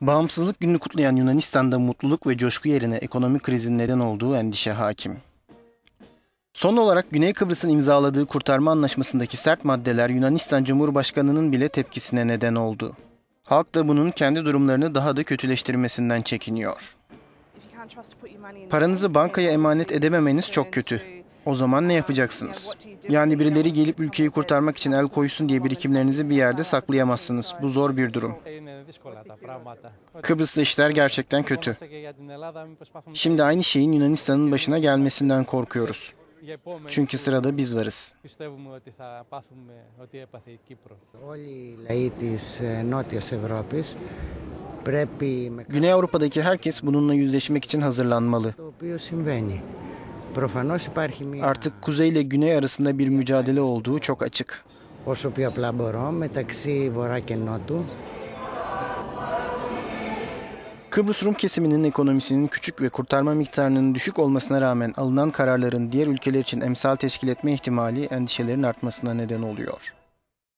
Bağımsızlık gününü kutlayan Yunanistan'da mutluluk ve coşku yerine ekonomik krizin neden olduğu endişe hakim. Son olarak Güney Kıbrıs'ın imzaladığı kurtarma anlaşmasındaki sert maddeler Yunanistan Cumhurbaşkanı'nın bile tepkisine neden oldu. Halk da bunun kendi durumlarını daha da kötüleştirmesinden çekiniyor. Paranızı bankaya emanet edememeniz çok kötü. O zaman ne yapacaksınız? Yani birileri gelip ülkeyi kurtarmak için el koysun diye birikimlerinizi bir yerde saklayamazsınız. Bu zor bir durum. Kıbrıs'ta işler gerçekten kötü. Şimdi aynı şeyin Yunanistan'ın başına gelmesinden korkuyoruz. Çünkü sırada biz varız. Όλοι οι λαοί της ε, Νότιας Ευρώπης πρέπει με Güney Avrupa'daki herkes bununla yüzleşmek için hazırlanmalı. το οποίο συμβαίνει. Προφανώς υπάρχει μια, Artık kuzey ile güney arasında bir mücadele olduğu çok açık. όσο πιο απλά μπορώ, μεταξύ Βορρά και Νότου. Kıbrıs Rum kesiminin ekonomisinin küçük ve kurtarma miktarının düşük olmasına rağmen alınan kararların diğer ülkeler için emsal teşkil etme ihtimali endişelerin artmasına neden oluyor.